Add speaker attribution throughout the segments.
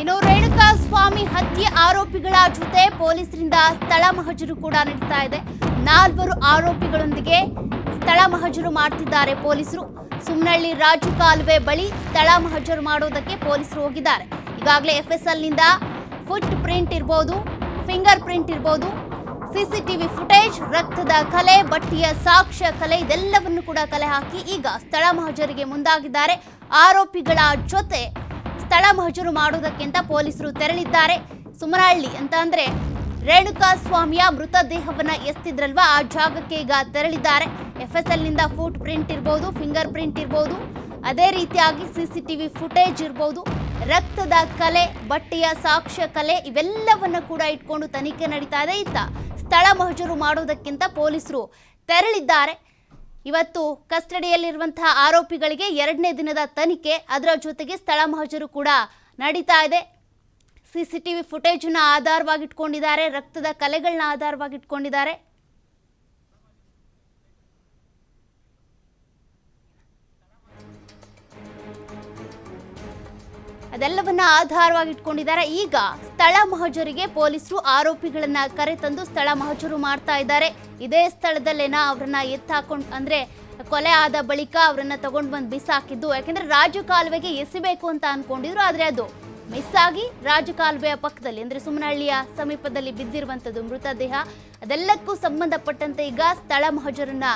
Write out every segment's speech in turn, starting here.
Speaker 1: ಇನ್ನು ರೇಣುಕಾ ಸ್ವಾಮಿ ಹತ್ಯೆ ಆರೋಪಿಗಳ ಜೊತೆ ಪೊಲೀಸರಿಂದ ಸ್ಥಳ ಮಹಜರು ಕೂಡ ನಡೀತಾ ಇದೆ. ನಾಲ್ವರು ಆರೋಪಿಗಳೊಂದಿಗೆ ಸ್ಥಳ ಮಹಜರು ಮಾಡ್ತಿದ್ದಾರೆ ಪೊಲೀಸರು. ಸುಮ್ನಹಳ್ಳಿ ರಾಜು ಕಾಲುವೆ ಬಳಿ ಸ್ಥಳ ಮಹಜರು ಮಾಡೋದಕ್ಕೆ ಪೊಲೀಸರು ಹೋಗಿದ್ದಾರೆ. ಈಗಾಗಲೇ ಎಸ್ ಎಲ್ನಿಂದ ಫುಟ್ ಪ್ರಿಂಟ್ ಇರ್ಬೋದು, ಫಿಂಗರ್ ಪ್ರಿಂಟ್ ಇರ್ಬೋದು, ಸಿಸಿಟಿವಿ ಫುಟೇಜ್, ರಕ್ತದ ಕಲೆ, ಬಟ್ಟೆಯ ಸಾಕ್ಷ್ಯ ಕಲೆ ಇದೆಲ್ಲವನ್ನು ಕೂಡ ಕಲೆ ಹಾಕಿ ಈಗ ಸ್ಥಳ ಮಹಜರಿಗೆ ಮುಂದಾಗಿದ್ದಾರೆ. ಆರೋಪಿಗಳ ಜೊತೆ ಸ್ಥಳ ಮಹಜರು ಮಾಡುವುದಕ್ಕಿಂತ ಪೊಲೀಸರು ತೆರಳಿದ್ದಾರೆ. ಸುಮನಹಳ್ಳಿ ಅಂತ ಅಂದ್ರೆ ರೇಣುಕಾ ಸ್ವಾಮಿಯ ಮೃತದೇಹವನ್ನ ಎಸ್ತಿದ್ರಲ್ವಾ? ಆ ಜಾಗಕ್ಕೆ ಈಗ ತೆರಳಿದ್ದಾರೆ. ಎಫ್ ಎಫ್ಎಸ್ಎಲ್ನಿಂದ ಫುಟ್ ಪ್ರಿಂಟ್ ಇರ್ಬೋದು ಫಿಂಗರ್ ಪ್ರಿಂಟ್ ಇರ್ಬೋದು. ಅದೇ ರೀತಿಯಾಗಿ ಸಿಸಿಟಿವಿ ಫುಟೇಜ್ ಇರ್ಬೋದು. ರಕ್ತದ ಕಲೆ, ಬಟ್ಟೆಯ ಸಾಕ್ಷ್ಯ ಕಲೆ ಇವೆಲ್ಲವನ್ನ ಕೂಡ ಇಟ್ಕೊಂಡು ತನಿಖೆ ನಡೀತಾ ಇದೆ. ಇತ್ತ ಸ್ಥಳ ಮಹಜರು ಮಾಡೋದಕ್ಕಿಂತ ಪೊಲೀಸರು ತೆರಳಿದ್ದಾರೆ. ಇವತ್ತು ಕಸ್ಟಡಿಯಲ್ಲಿರುವಂತಹ ಆರೋಪಿಗಳಿಗೆ ಎರಡನೇ ದಿನದ ತನಿಖೆ, ಅದರ ಜೊತೆಗೆ ಸ್ಥಳ ಮಹಜರು ಕೂಡ ನಡೀತಾ ಇದೆ. ಸಿ ಸಿ ಟಿ ವಿ ಫುಟೇಜನ್ನ ಆಧಾರವಾಗಿಟ್ಕೊಂಡಿದ್ದಾರೆ, ರಕ್ತದ ಕಲೆಗಳನ್ನ ಆಧಾರವಾಗಿಟ್ಕೊಂಡಿದ್ದಾರೆ. ಅದೆಲ್ಲವನ್ನ ಆಧಾರವಾಗಿಟ್ಕೊಂಡಿದ್ದಾರೆ. ಈಗ ಸ್ಥಳ ಮಹಜರಿಗೆ ಪೊಲೀಸರು ಆರೋಪಿಗಳನ್ನ ಕರೆತಂದು ಸ್ಥಳ ಮಹಜರು ಮಾಡ್ತಾ ಇದ್ದಾರೆ. ಇದೇ ಸ್ಥಳದಲ್ಲೇನ ಅವರನ್ನ ಎತ್ತಾಕೊಂಡು, ಅಂದ್ರೆ ಕೊಲೆ ಆದ ಬಳಿಕ ಅವರನ್ನ ತಗೊಂಡು ಬಂದು ಬಿಸಾಕಿದ್ದು. ಯಾಕೆಂದ್ರೆ ರಾಜು ಕಾಲುವೆಗೆ ಎಸಿಬೇಕು ಅಂತ ಅನ್ಕೊಂಡಿದ್ರು, ಆದ್ರೆ ಅದು ಮಿಸ್ ಆಗಿ ರಾಜಕಾಲುವೆಯ ಪಕ್ಕದಲ್ಲಿ, ಅಂದ್ರೆ ಸುಮನಹಳ್ಳಿಯ ಸಮೀಪದಲ್ಲಿ ಬಿದ್ದಿರುವಂತದ್ದು ಮೃತದೇಹ ಅದೆಲ್ಲಕ್ಕೂ ಸಂಬಂಧಪಟ್ಟಂತೆ ಈಗ ಸ್ಥಳ ಮಹಜರನ್ನ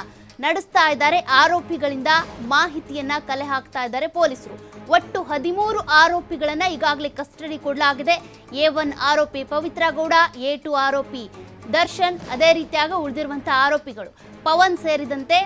Speaker 1: ನಡೆಸ್ತಾ ಇದ್ದಾರೆ. ಆರೋಪಿಗಳಿಂದ ಮಾಹಿತಿಯನ್ನ ಕಲೆ ಹಾಕ್ತಾ ಇದ್ದಾರೆ ಪೊಲೀಸರು. ಒಟ್ಟು ಹದಿಮೂರು ಆರೋಪಿಗಳನ್ನ ಈಗಾಗಲೇ ಕಸ್ಟಡಿ ಕೊಡಲಾಗಿದೆ. ಎ ಒನ್ ಆರೋಪಿ ಪವಿತ್ರ ಗೌಡ, ಎ ಟು ಆರೋಪಿ ದರ್ಶನ್ ಅದೇ ರೀತಿಯಾಗಿ ಉಳಿದಿರುವಂಥ ಆರೋಪಿಗಳು. ಪವನ್ ಸೇರಿದಂತೆ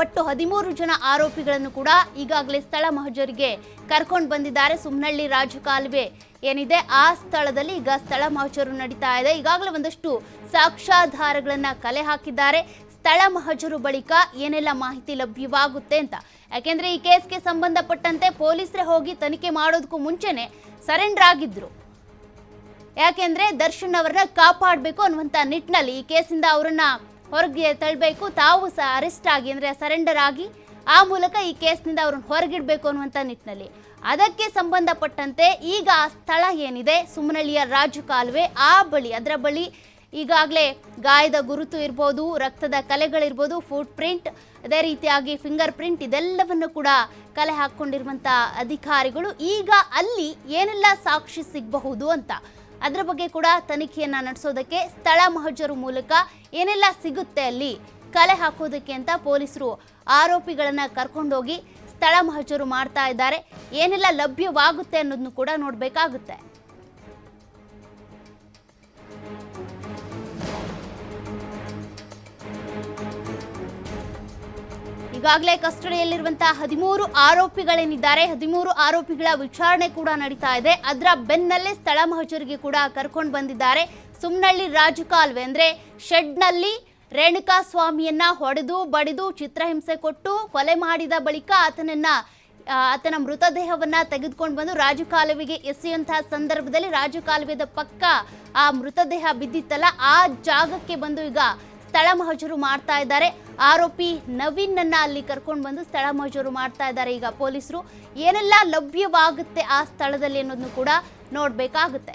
Speaker 1: ಒಟ್ಟು ಹದಿಮೂರು ಜನ ಆರೋಪಿಗಳನ್ನು ಕೂಡ ಈಗಾಗಲೇ ಸ್ಥಳ ಮಹಜರಿಗೆ ಕರ್ಕೊಂಡು ಬಂದಿದ್ದಾರೆ. ಸುಮ್ನಳ್ಳಿ ರಾಜು ಕಾಲುವೆ ಏನಿದೆ, ಆ ಸ್ಥಳದಲ್ಲಿ ಈಗ ಸ್ಥಳ ಮಹಜರು ನಡೀತಾ ಇದೆ. ಈಗಾಗಲೇ ಒಂದಷ್ಟು ಸಾಕ್ಷ್ಯಾಧಾರಗಳನ್ನು ಕಲೆ ಹಾಕಿದ್ದಾರೆ. ಸ್ಥಳ ಮಹಜರು ಬಳಿಕ ಏನೆಲ್ಲ ಮಾಹಿತಿ ಲಭ್ಯವಾಗುತ್ತೆ ಅಂತ. ಯಾಕೆಂದರೆ ಈ ಕೇಸ್ಗೆ ಸಂಬಂಧಪಟ್ಟಂತೆ ಪೊಲೀಸರೇ ಹೋಗಿ ತನಿಖೆ ಮಾಡೋದಕ್ಕೂ ಮುಂಚೆನೆ ಸರೆಂಡರ್ ಆಗಿದ್ರು. ಯಾಕೆಂದ್ರೆ ದರ್ಶನ್ ಅವರನ್ನ ಕಾಪಾಡಬೇಕು ಅನ್ನುವಂಥ ನಿಟ್ಟಿನಲ್ಲಿ ಈ ಕೇಸಿಂದ ಅವರನ್ನ ಹೊರಗೆ ತಳ್ಳಬೇಕು ತಾವು ಸಹ ಅರೆಸ್ಟ್ ಆಗಿ ಅಂದ್ರೆ ಸರೆಂಡರ್ ಆಗಿ ಆ ಮೂಲಕ ಈ ಕೇಸ್ನಿಂದ ಅವ್ರನ್ನ ಹೊರಗಿಡಬೇಕು ಅನ್ನುವಂಥ ನಿಟ್ಟಿನಲ್ಲಿ. ಅದಕ್ಕೆ ಸಂಬಂಧಪಟ್ಟಂತೆ ಈಗ ಆ ಸ್ಥಳ ಏನಿದೆ, ಸುಮ್ಮನಳ್ಳಿಯ ರಾಜು ಕಾಲುವೆ, ಆ ಬಳಿ, ಅದರ ಬಳಿ ಈಗಾಗಲೇ ಗಾಯದ ಗುರುತು ಇರ್ಬೋದು, ರಕ್ತದ ಕಲೆಗಳಿರ್ಬೋದು ಫುಟ್ ಪ್ರಿಂಟ್ ಅದೇ ರೀತಿಯಾಗಿ ಫಿಂಗರ್ ಪ್ರಿಂಟ್ ಇದೆಲ್ಲವನ್ನು ಕೂಡ ಕಲೆ ಹಾಕ್ಕೊಂಡಿರುವಂಥ ಅಧಿಕಾರಿಗಳು ಈಗ ಅಲ್ಲಿ ಏನೆಲ್ಲ ಸಾಕ್ಷಿ ಸಿಗಬಹುದು ಅಂತ ಅದರ ಬಗ್ಗೆ ಕೂಡ ತನಿಖೆಯನ್ನ ನಡೆಸೋದಕ್ಕೆ ಸ್ಥಳ ಮಹಜರು ಮೂಲಕ ಏನೆಲ್ಲ ಸಿಗುತ್ತೆ ಅಲ್ಲಿ ಕಲೆ ಹಾಕೋದಕ್ಕೆ ಅಂತ ಪೊಲೀಸರು ಆರೋಪಿಗಳನ್ನ ಕರ್ಕೊಂಡೋಗಿ ಸ್ಥಳ ಮಹಜರು ಮಾಡ್ತಾ ಇದ್ದಾರೆ. ಏನೆಲ್ಲ ಲಭ್ಯವಾಗುತ್ತೆ ಅನ್ನೋದನ್ನು ಕೂಡ ನೋಡಬೇಕಾಗುತ್ತೆ. ಈಗಾಗಲೇ ಕಸ್ಟಡಿಯಲ್ಲಿರುವಂತಹ ಹದಿಮೂರು ಆರೋಪಿಗಳೇನಿದ್ದಾರೆ ಹದಿಮೂರು ಆರೋಪಿಗಳ ವಿಚಾರಣೆ ಕೂಡ ನಡೀತಾ ಇದೆ. ಅದರ ಬೆನ್ನಲ್ಲೇ ಸ್ಥಳ ಮಹಜರಿಗೆ ಕೂಡ ಕರ್ಕೊಂಡು ಬಂದಿದ್ದಾರೆ. ಸುಮ್ನಳ್ಳಿ ರಾಜಕಾಲುವೆ ಅಂದ್ರೆ ಶೆಡ್ನಲ್ಲಿ ರೇಣುಕಾ ಸ್ವಾಮಿಯನ್ನ ಹೊಡೆದು, ಬಡಿದು ಚಿತ್ರಹಿಂಸೆ ಕೊಟ್ಟು ಕೊಲೆ ಮಾಡಿದ ಬಳಿಕ ಆತನನ್ನ ಆತನ ಮೃತದೇಹವನ್ನ ತೆಗೆದುಕೊಂಡು ಬಂದು ರಾಜಕಾಲುವೆಗೆ ಎಸೆಯುವಂತಹ ಸಂದರ್ಭದಲ್ಲಿ ರಾಜಕಾಲುವೆದ ಪಕ್ಕ ಆ ಮೃತದೇಹ ಬಿದ್ದಿತ್ತಲ್ಲ, ಆ ಜಾಗಕ್ಕೆ ಬಂದು ಈಗ ಸ್ಥಳ ಮಾಡ್ತಾ ಇದ್ದಾರೆ. ಆರೋಪಿ ನವೀನ್ ನನ್ನ ಅಲ್ಲಿ ಕರ್ಕೊಂಡು ಬಂದು ಸ್ಥಳ ಮಹಜರು ಮಾಡ್ತಾ ಇದ್ದಾರೆ. ಈಗ ಪೊಲೀಸರು ಏನೆಲ್ಲ ಲಭ್ಯವಾಗುತ್ತೆ ಆ ಸ್ಥಳದಲ್ಲಿ ಅನ್ನೋದನ್ನು ಕೂಡ ನೋಡ್ಬೇಕಾಗುತ್ತೆ.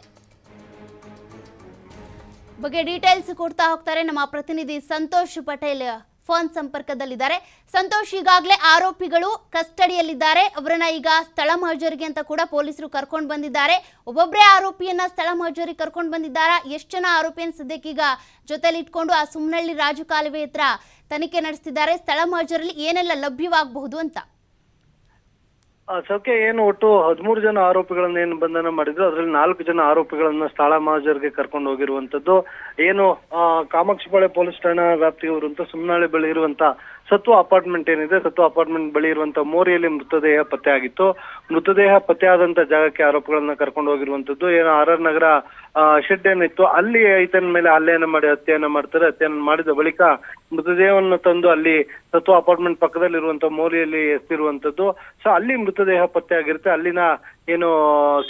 Speaker 1: ಬಗ್ಗೆ ಡೀಟೇಲ್ಸ್ ಕೊಡ್ತಾ ಹೋಗ್ತಾರೆ ನಮ್ಮ ಪ್ರತಿನಿಧಿ ಸಂತೋಷ್ ಪಟೇಲ್. ಫೋನ್ ಸಂಪರ್ಕದಲ್ಲಿದ್ದಾರೆ. ಸಂತೋಷ್ ಈಗಾಗಲೇ ಆರೋಪಿಗಳು ಕಸ್ಟಡಿಯಲ್ಲಿದ್ದಾರೆ. ಅವರನ್ನ ಈಗ ಸ್ಥಳ ಮಹಜರಿಗೆ ಅಂತ ಕೂಡ ಪೊಲೀಸರು ಕರ್ಕೊಂಡು ಬಂದಿದ್ದಾರೆ. ಒಬ್ಬೊಬ್ಬರೇ ಆರೋಪಿಯನ್ನ ಸ್ಥಳ ಮಹಜರಿಗೆ ಕರ್ಕೊಂಡು ಬಂದಿದ್ದಾರಾ? ಎಷ್ಟು ಜನ ಆರೋಪಿಯನ್ನು ಸದ್ಯಕ್ಕೀಗ ಜೊತೆಲಿ ಇಟ್ಕೊಂಡು ಆ ಸುಮ್ನಳ್ಳಿ ರಾಜು ಕಾಲುವೆ ಹತ್ರ ತನಿಖೆ ನಡೆಸ್ತಿದ್ದಾರೆ. ಸ್ಥಳ ಮಹಜರಲ್ಲಿ ಏನೆಲ್ಲ ಲಭ್ಯವಾಗಬಹುದು ಅಂತ.
Speaker 2: ಸೌಖ್ಯ ಏನು ಒಟ್ಟು ಹದಿಮೂರು ಜನ ಆರೋಪಿಗಳನ್ನ ಏನು ಬಂಧನ ಮಾಡಿದ್ರು? ಅದರಲ್ಲಿ ನಾಲ್ಕು ಜನ ಆರೋಪಿಗಳನ್ನ ಸ್ಥಳ ಮಹಾಜರ್ಗೆ ಕರ್ಕೊಂಡು ಹೋಗಿರುವಂತದ್ದು. ಏನು ಆ, ಕಾಮಾಕ್ಷಿಪಾಳ್ಯ ಪೊಲೀಸ್ ಠಾಣಾ ವ್ಯಾಪ್ತಿಗೆ ಅಂತ ಸುಮ್ನಾಳೆ ಬಳಿ ಇರುವಂತ ಸತ್ವ ಅಪಾರ್ಟ್ಮೆಂಟ್ ಏನಿದೆ ಸತ್ವ ಅಪಾರ್ಟ್ಮೆಂಟ್ ಬಳಿ ಇರುವಂತ ಮೋರಿಯಲ್ಲಿ ಮೃತದೇಹ ಪತ್ತೆ ಆಗಿತ್ತು. ಮೃತದೇಹ ಪತ್ತೆ ಆದಂತ ಜಾಗಕ್ಕೆ ಆರೋಪಿಗಳನ್ನ ಕರ್ಕೊಂಡು ಹೋಗಿರುವಂತದ್ದು. ಏನು ಆರ್ ಆರ್ ನಗರ ಶೆಡ್ ಏನಿತ್ತು ಅಲ್ಲಿ ಈತನ ಮೇಲೆ ಹಲ್ಲೆಯನ್ನ ಮಾಡಿ ಹತ್ಯೆಯನ್ನ ಮಾಡ್ತಾರೆ. ಹತ್ಯೆಯನ್ನ ಮಾಡಿದ ಬಳಿಕ ಮೃತದೇಹವನ್ನು ತಂದು ಅಲ್ಲಿ ಸತ್ವ ಅಪಾರ್ಟ್ಮೆಂಟ್ ಪಕ್ಕದಲ್ಲಿರುವಂತ ಮೋರಿಯಲ್ಲಿ ಎಸ್ತಿರುವಂತದ್ದು ಸೊ ಅಲ್ಲಿ ಮೃತದೇಹ ಪತ್ತೆ ಆಗಿರುತ್ತೆ ಅಲ್ಲಿನ ಏನು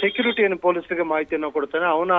Speaker 2: ಸೆಕ್ಯೂರಿಟಿ ಏನು ಪೊಲೀಸರಿಗೆ ಮಾಹಿತಿಯನ್ನು ಕೊಡ್ತಾನೆ, ಅವನ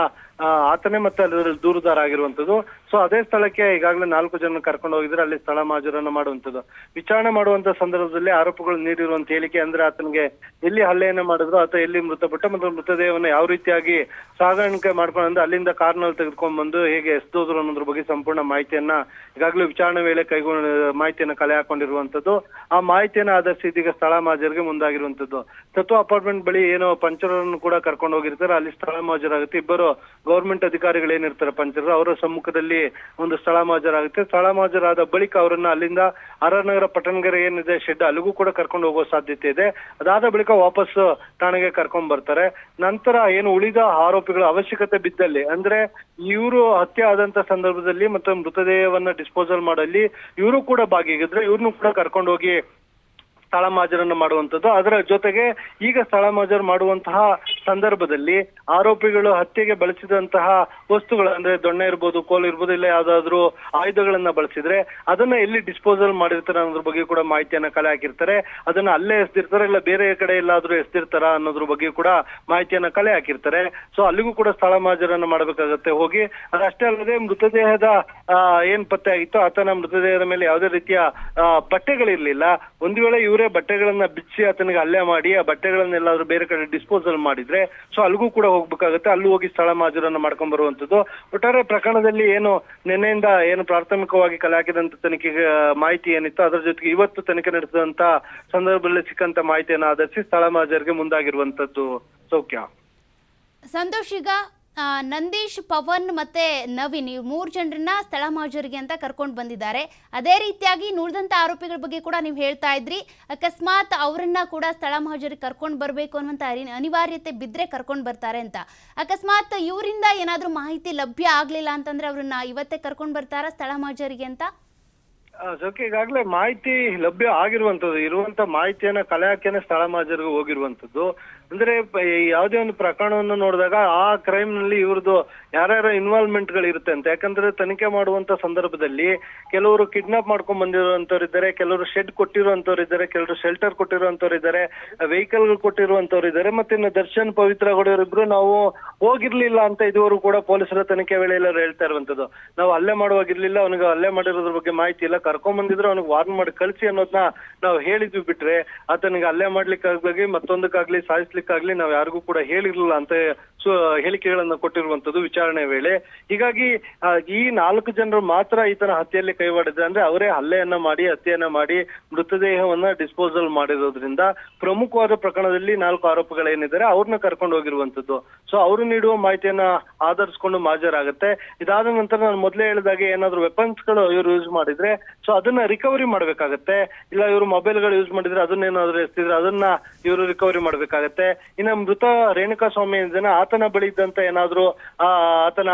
Speaker 2: ಆತನೇ ಮತ್ತೆ ಅಲ್ಲಿ ದೂರುದಾರ ಆಗಿರುವಂತದ್ದು ಸೊ ಅದೇ ಸ್ಥಳಕ್ಕೆ ಈಗಾಗಲೇ ನಾಲ್ಕು ಜನ ಕರ್ಕೊಂಡು ಹೋಗಿದ್ರೆ ಅಲ್ಲಿ ಸ್ಥಳ ಮಾಜೂರನ್ನು ಮಾಡುವಂತದ್ದು ವಿಚಾರಣೆ ಮಾಡುವಂತ ಸಂದರ್ಭದಲ್ಲಿ ಆರೋಪಗಳು ನೀಡಿರುವಂತ ಹೇಳಿಕೆ ಅಂದ್ರೆ ಆತನಿಗೆ ಎಲ್ಲಿ ಹಲ್ಲೆಯನ್ನ ಮಾಡಿದ್ರು ಅಥವಾ ಎಲ್ಲಿ ಮೃತಪಟ್ಟ ಮತ್ತು ಮೃತದೇಹವನ್ನು ಯಾವ ರೀತಿಯಾಗಿ ಸಾಗಾಣಿಕೆ ಮಾಡ್ಕೊಂಡು ಅಂದ್ರೆ ಅಲ್ಲಿಂದ ಕಾರ್ನಲ್ಲಿ ತೆಗೆದುಕೊಂಡು ಬಂದು ಹೇಗೆ ಎಸ್ದೋದ್ರು ಅನ್ನೋದ್ರ ಬಗ್ಗೆ ಸಂಪೂರ್ಣ ಮಾಹಿತಿಯನ್ನ ಈಗಾಗಲೇ ವಿಚಾರಣೆ ವೇಳೆ ಕೈಗೊಂಡ, ಮಾಹಿತಿಯನ್ನ ಕಲೆ ಹಾಕೊಂಡಿರುವಂತದ್ದು ಆ ಮಾಹಿತಿಯನ್ನ ಆಧರಿಸಿ ಇದೀಗ ಸ್ಥಳ ಮಾಜರಿಗೆ ಮುಂದಾಗಿರುವಂತದ್ದು ತತ್ವ ಅಪಾರ್ಟ್ಮೆಂಟ್ ಬಳಿ ಏನೋ ಪಂಚರನ್ನು ಕೂಡ ಕರ್ಕೊಂಡು ಹೋಗಿರ್ತಾರೆ. ಅಲ್ಲಿ ಸ್ಥಳ ಮಾಜರಾಗುತ್ತೆ. ಇಬ್ಬರು ಗೌರ್ಮೆಂಟ್ ಅಧಿಕಾರಿಗಳು ಏನಿರ್ತಾರೆ ಪಂಚರು ಅವರ ಸಮ್ಮುಖದಲ್ಲಿ ಒಂದು ಸ್ಥಳ ಮಾಜರಾಗುತ್ತೆ. ಸ್ಥಳ ಮಾಜರಾದ ಬಳಿಕ ಅವರನ್ನ ಅಲ್ಲಿಂದ ಅರನಗರ ಪಟ್ಟಣಗೆರೆ ಏನಿದೆ, ಶೆಡ್ ಅಲ್ಲಿಗೂ ಕೂಡ ಕರ್ಕೊಂಡು ಹೋಗೋ ಸಾಧ್ಯತೆ ಇದೆ. ಅದಾದ ಬಳಿಕ ವಾಪಸ್ ಠಾಣೆಗೆ ಕರ್ಕೊಂಡ್ ಬರ್ತಾರೆ. ನಂತರ ಏನು ಉಳಿದ ಆರೋಪಿಗಳ ಅವಶ್ಯಕತೆ ಬಿದ್ದಲ್ಲಿ, ಅಂದ್ರೆ ಇವರು ಹತ್ಯೆ ಆದಂತ ಸಂದರ್ಭದಲ್ಲಿ ಮತ್ತು ಮೃತದೇಹವನ್ನ ಡಿಸ್ಪೋಸಲ್ ಮಾಡಲ್ಲಿ ಇವರು ಕೂಡ ಭಾಗಿಯಾಗಿದ್ರೆ ಇವ್ರನ್ನು ಕೂಡ ಕರ್ಕೊಂಡು ಹೋಗಿ ಸ್ಥಳ ಮಾಜರನ್ನು ಮಾಡುವಂತದ್ದು ಅದರ ಜೊತೆಗೆ ಈಗ ಸ್ಥಳ ಮಾಜರ್ ಮಾಡುವಂತಹ ಸಂದರ್ಭದಲ್ಲಿ ಆರೋಪಿಗಳು ಹತ್ಯೆಗೆ ಬಳಸಿದಂತಹ ವಸ್ತುಗಳು, ಅಂದ್ರೆ ದೊಣ್ಣೆ ಇರ್ಬೋದು, ಕೋಲ್ ಇರ್ಬೋದು, ಇಲ್ಲ ಯಾವ್ದಾದ್ರು ಆಯುಧಗಳನ್ನ ಬಳಸಿದ್ರೆ ಅದನ್ನ ಎಲ್ಲಿ ಡಿಸ್ಪೋಸಲ್ ಮಾಡಿರ್ತಾರೆ ಅನ್ನೋದ್ರ ಬಗ್ಗೆ ಕೂಡ ಮಾಹಿತಿಯನ್ನ ಕಲೆ ಹಾಕಿರ್ತಾರೆ. ಅದನ್ನ ಅಲ್ಲೇ ಎಸ್ದಿರ್ತಾರೆ, ಇಲ್ಲ ಬೇರೆ ಕಡೆ ಎಲ್ಲಾದ್ರೂ ಎಸ್ದಿರ್ತಾರ ಅನ್ನೋದ್ರ ಬಗ್ಗೆ ಕೂಡ ಮಾಹಿತಿಯನ್ನ ಕಲೆ ಹಾಕಿರ್ತಾರೆ. ಸೊ ಅಲ್ಲಿಗೂ ಕೂಡ ಸ್ಥಳ ಮಾಜರನ್ನ ಮಾಡಬೇಕಾಗತ್ತೆ ಹೋಗಿ. ಅದಷ್ಟೇ ಅಲ್ಲದೆ ಮೃತದೇಹದ ಏನ್ ಪತ್ತೆ ಆಗಿತ್ತು ಆತನ ಮೃತದೇಹದ ಮೇಲೆ ಯಾವುದೇ ರೀತಿಯ ಬಟ್ಟೆಗಳಿರ್ಲಿಲ್ಲ ಒಂದು ವೇಳೆ ಇವರೇ ಬಟ್ಟೆಗಳನ್ನ ಬಿಚ್ಚಿ ಆತನಿಗೆ ಹಲ್ಲೆ ಮಾಡಿ, ಆ ಬಟ್ಟೆಗಳನ್ನೆಲ್ಲಾದ್ರೂ ಬೇರೆ ಕಡೆ ಡಿಸ್ಪೋಸಲ್ ಮಾಡಿದ್ರೆ ಸೊ ಅಲ್ಲಿಗೂ ಕೂಡ ಹೋಗ್ಬೇಕಾಗತ್ತೆ. ಅಲ್ಲೂ ಹೋಗಿ ಸ್ಥಳ ಮಾಜರನ್ನ ಮಾಡ್ಕೊಂಡ್ ಬರುವಂತದ್ದು ಒಟ್ಟಾರೆ ಪ್ರಕರಣದಲ್ಲಿ ಏನು ನಿನ್ನೆಯಿಂದ ಏನು ಪ್ರಾಥಮಿಕವಾಗಿ ಕಲೆ ಹಾಕಿದಂತ ತನಿಖೆಗೆ ಮಾಹಿತಿ ಏನಿತ್ತು ಅದರ ಜೊತೆಗೆ ಇವತ್ತು ತನಿಖೆ ನಡೆಸಿದಂತ ಸಂದರ್ಭದಲ್ಲಿ ಸಿಕ್ಕಂತ ಮಾಹಿತಿಯನ್ನು ಆಧರಿಸಿ ಸ್ಥಳ ಮಾಜರಿಗೆ ಮುಂದಾಗಿರುವಂತದ್ದು ಸೌಖ್ಯ.
Speaker 1: ಸಂತೋಷ್, ಈಗ ನಂದೀಶ್ ಪವನ್ ಮತ್ತೆ ನವೀನ್, ಈ ಮೂರು ಜನರನ್ನ ಸ್ಥಳ ಮಾಜರಿಗೆ ಅಂತ ಕರ್ಕೊಂಡು ಬಂದಿದ್ದಾರೆ. ಅದೇ ರೀತಿಯಾಗಿ ಉಳಿದಂಥ ಆರೋಪಿಗಳ ಬಗ್ಗೆ ಕೂಡ ನೀವು ಹೇಳ್ತಾ ಇದ್ರಿ. ಅಕಸ್ಮಾತ್ ಅವರನ್ನ ಕೂಡ ಸ್ಥಳ ಮಹಾಜರಿಗೆ ಕರ್ಕೊಂಡು ಬರಬೇಕು ಅನ್ನುವಂತ ಅನಿವಾರ್ಯತೆ ಬಿದ್ದರೆ ಕರ್ಕೊಂಡು ಬರ್ತಾರೆ ಅಂತ. ಅಕಸ್ಮಾತ್ ಇವರಿಂದ ಏನಾದರೂ ಮಾಹಿತಿ ಲಭ್ಯ ಆಗಲಿಲ್ಲ ಅಂತಂದ್ರೆ ಅವ್ರನ್ನ ಇವತ್ತೇ ಕರ್ಕೊಂಡು ಬರ್ತಾರಾ ಸ್ಥಳ ಮಹಾಜರಿಗೆ ಅಂತ?
Speaker 2: ಸೋಕೆ ಈಗಾಗಲೇ ಮಾಹಿತಿ ಲಭ್ಯ ಆಗಿರುವಂತದ್ದು ಇರುವಂತ ಮಾಹಿತಿಯನ್ನ ಕಲೆ ಹಾಕೇನೆ ಸ್ಥಳ ಮಾಜರಿಗೆ ಹೋಗಿರುವಂತದ್ದು ಅಂದ್ರೆ ಯಾವುದೇ ಒಂದು ಪ್ರಕರಣವನ್ನು ನೋಡಿದಾಗ ಆ ಕ್ರೈಮ್ನಲ್ಲಿ ಇವ್ರದ್ದು ಯಾರ್ಯಾರ ಇನ್ವಾಲ್ವ್ಮೆಂಟ್ಗಳು ಇರುತ್ತೆ ಅಂತ. ಯಾಕಂದ್ರೆ ತನಿಖೆ ಮಾಡುವಂತ ಸಂದರ್ಭದಲ್ಲಿ ಕೆಲವರು ಕಿಡ್ನಾಪ್ ಮಾಡ್ಕೊಂಡ್ ಬಂದಿರುವಂತವ್ರು ಇದ್ದಾರೆ, ಕೆಲವರು ಶೆಡ್ ಕೊಟ್ಟಿರುವಂತವ್ರು ಇದ್ದಾರೆ, ಕೆಲವರು ಶೆಲ್ಟರ್ ಕೊಟ್ಟಿರುವಂತವ್ರು ಇದ್ದಾರೆ ವೆಹಿಕಲ್ ಕೊಟ್ಟಿರುವಂತವ್ರು ಇದ್ದಾರೆ, ಮತ್ತೆ ಇನ್ನು ದರ್ಶನ್ ಪವಿತ್ರ ಇಬ್ರು ನಾವು ಹೋಗಿರ್ಲಿಲ್ಲ ಅಂತ ಇದುವರೆಗೂ ಕೂಡ ಪೊಲೀಸರ ತನಿಖೆ ವೇಳೆಯಲ್ಲಿ ಅವ್ರು ಹೇಳ್ತಾ ಇರುವಂತದ್ದು ನಾವು ಹಲ್ಲೆ ಮಾಡುವಾಗಿರ್ಲಿಲ್ಲ, ಅವನಿಗೆ ಹಲ್ಲೆ ಮಾಡಿರೋದ್ರ ಬಗ್ಗೆ ಮಾಹಿತಿ ಇಲ್ಲ. ಕರ್ಕೊಂಡ್ ಬಂದಿದ್ರು ಅವ್ನಿಗೆ ವಾರ್ನ್ ಮಾಡಿ ಕಳಿಸಿ ಅನ್ನೋದನ್ನ ನಾವು ಹೇಳಿದ್ವಿ ಬಿಟ್ರೆ, ಆತನಿಗೆ ಹಲ್ಲೆ ಮಾಡ್ಲಿಕ್ಕಾಗ್ಲಿ, ಮತ್ತೊಂದಕ್ಕಾಗ್ಲಿ ಸಾಯಿಸ್ಲಿಕ್ಕಾಗ್ಲಿ ನಾವು ಯಾರಿಗೂ ಕೂಡ ಹೇಳಿರ್ಲಿಲ್ಲ ಅಂತ ಹೇಳಿಕೆಗಳನ್ನ ಕೊಟ್ಟಿರುವಂತದ್ದು ವಿಚಾರಣೆ ವೇಳೆ. ಹೀಗಾಗಿ ಈ ನಾಲ್ಕು ಜನರು ಮಾತ್ರ ಈತನ ಹತ್ಯೆಯಲ್ಲಿ ಕೈವಾಡಿದ್ರೆ ಅಂದ್ರೆ ಅವರೇ ಹಲ್ಲೆಯನ್ನ ಮಾಡಿ, ಹತ್ಯೆಯನ್ನ ಮಾಡಿ ಮೃತದೇಹವನ್ನ ಡಿಸ್ಪೋಸಲ್ ಮಾಡಿರೋದ್ರಿಂದ ಪ್ರಮುಖವಾದ ಪ್ರಕರಣದಲ್ಲಿ ನಾಲ್ಕು ಆರೋಪಿಗಳೇನಿದ್ದಾರೆ ಅವ್ರನ್ನ ಕರ್ಕೊಂಡು ಹೋಗಿರುವಂತದ್ದು ಸೊ ಅವರು ನೀಡುವ ಮಾಹಿತಿಯನ್ನ ಆಧರಿಸಿಕೊಂಡು ಮಾಜರಾಗುತ್ತೆ. ಇದಾದ ನಂತರ ನಾನು ಮೊದಲೇ ಹೇಳಿದಾಗ ಏನಾದ್ರು ವೆಪನ್ಸ್ಗಳು ಇವರು ಯೂಸ್ ಮಾಡಿದ್ರೆ ಸೊ ಅದನ್ನ ರಿಕವರಿ ಮಾಡ್ಬೇಕಾಗತ್ತೆ. ಇಲ್ಲ, ಇವರು ಮೊಬೈಲ್ಗಳು ಯೂಸ್ ಮಾಡಿದ್ರೆ ಅದನ್ನೇನಾದ್ರು ಎಸ್ತಿದ್ರೆ ಅದನ್ನ ಇವರು ರಿಕವರಿ ಮಾಡ್ಬೇಕಾಗತ್ತೆ. ಇನ್ನ ಮೃತ ರೇಣುಕಾ ಸ್ವಾಮಿ ಏನಿದ್ದಾನೆ ಆತನ ಬಳಿ ಇದ್ದಂತ ಏನಾದ್ರು ಆತನ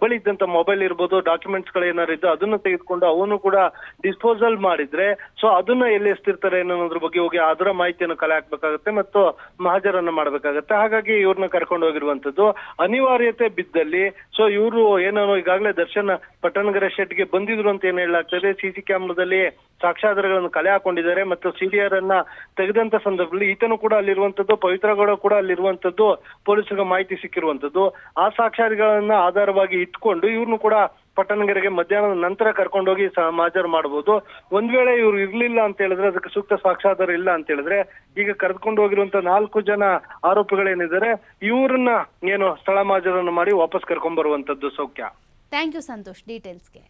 Speaker 2: ಬಳಿ ಇದ್ದಂತ ಮೊಬೈಲ್ ಇರ್ಬೋದು ಡಾಕ್ಯುಮೆಂಟ್ಸ್ಗಳು ಏನಾದ್ರು ಇದ್ದು ಅದನ್ನು ತೆಗೆದುಕೊಂಡು ಅವನು ಕೂಡ ಡಿಸ್ಪೋಸಲ್ ಮಾಡಿದ್ರೆ ಸೊ ಅದನ್ನ ಎಲ್ಲಿ ಎಸ್ತಿರ್ತಾರೆ ಅನ್ನೋದ್ರ ಬಗ್ಗೆ ಹೋಗಿ ಅದರ ಮಾಹಿತಿಯನ್ನು ಕಲೆ ಹಾಕ್ಬೇಕಾಗತ್ತೆ ಮತ್ತು ಮಹಾಜರನ್ನ ಮಾಡ್ಬೇಕಾಗತ್ತೆ. ಹಾಗಾಗಿ ಇವ್ರನ್ನ ಕರ್ಕೊಂಡು ಹೋಗಿರುವಂತದ್ದು ಅನಿವಾರ್ಯತೆ ಬಿದ್ದಲ್ಲಿ ಸೊ ಇವರು ಏನೋ ಈಗಾಗಲೇ ದರ್ಶನ್ ಪಟ್ಟಣಗರ ಶೆಟ್ಗೆ ಬಂದಿದ್ರು ಅಂತ ಏನ್ ಹೇಳಲಾಗ್ತದೆ ಸಿಸಿ ಕ್ಯಾಮ್ರಾದಲ್ಲಿ ಸಾಕ್ಷ್ಯಾಧಾರಗಳನ್ನು ಕಲೆ ಹಾಕೊಂಡಿದ್ದಾರೆ ಮತ್ತು ಸಿಡಿಆರ್ ಅನ್ನ ತೆಗೆದಂತ ಸಂದರ್ಭದಲ್ಲಿ ಈತನು ಕೂಡ ಅಲ್ಲಿರುವಂತದ್ದು, ಪವಿತ್ರಗೌಡ ಕೂಡ ಅಲ್ಲಿರುವಂತದ್ದು ಪೊಲೀಸರಿಗೆ ಮಾಹಿತಿ ಸಿಕ್ಕಿರುವಂತದ್ದು. ಆ ಸಾಕ್ಷ್ಯಾಧಾರಗಳನ್ನ ಆಧಾರವಾಗಿ ಇಟ್ಕೊಂಡು ಇವ್ರನ್ನು ಕೂಡ ಪಟ್ಟಣಗೆರೆಗೆ ಮಧ್ಯಾಹ್ನದ ನಂತರ ಕರ್ಕೊಂಡೋಗಿ ಮಾಜರ್ ಮಾಡಬಹುದು ಒಂದ್ ವೇಳೆ ಇವ್ರು ಇರ್ಲಿಲ್ಲ ಅಂತ ಹೇಳಿದ್ರೆ ಅದಕ್ಕೆ ಸೂಕ್ತ ಸಾಕ್ಷ್ಯಾಧಾರ ಇಲ್ಲ ಅಂತ ಹೇಳಿದ್ರೆ ಈಗ ಕರೆದುಕೊಂಡು ಹೋಗಿರುವಂತ ನಾಲ್ಕು ಜನ ಆರೋಪಿಗಳೇನಿದ್ದಾರೆ, ಇವ್ರನ್ನ ಏನು ಸ್ಥಳ ಮಾಜರನ್ನು ಮಾಡಿ ವಾಪಸ್ ಕರ್ಕೊಂಡ್ ಬರುವಂತದ್ದು ಸೌಖ್ಯ
Speaker 1: ಥ್ಯಾಂಕ್ ಯು ಸಂತೋಷ್ ಡೀಟೇಲ್ಸ್ಗೆ